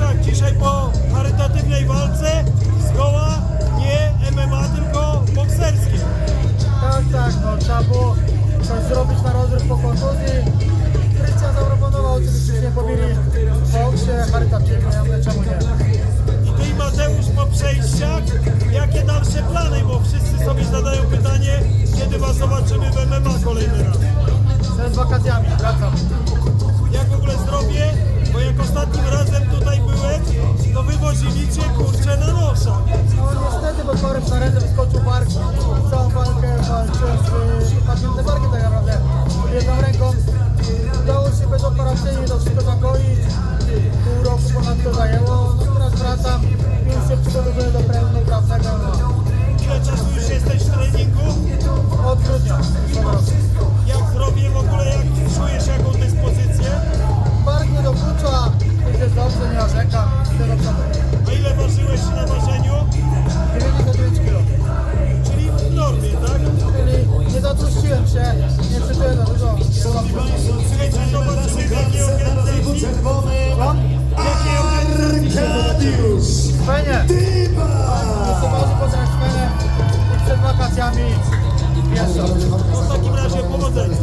Kurczak, dzisiaj po charytatywnej walce zgoła nie MMA, tylko bokserskie. Tak, tak, no trzeba było coś zrobić na rozryw po kontuzji. Krystian zaproponował, oczywiście nie pobili w boksie charytatywnie, ja mówię czemu nie. I ty i Mateusz po przejściach, jakie dalsze plany? Bo wszyscy sobie zadają pytanie, kiedy was zobaczymy w MMA kolejny raz. Przed wakacjami wracam. Jak w ogóle zdrowie? Cię kurczę na nosa. No niestety, bo Korek na ręce wyskoczył bark. Całą walkę walczyłem z padniętym barkiem tak naprawdę. Jedną ręką udało się bezoperacyjnie to wszystko zagoić. Pół roku ponad to zajęło. No teraz wracam i już się przygotowuję do pełnoprawnego no, w takim razie powodzenia.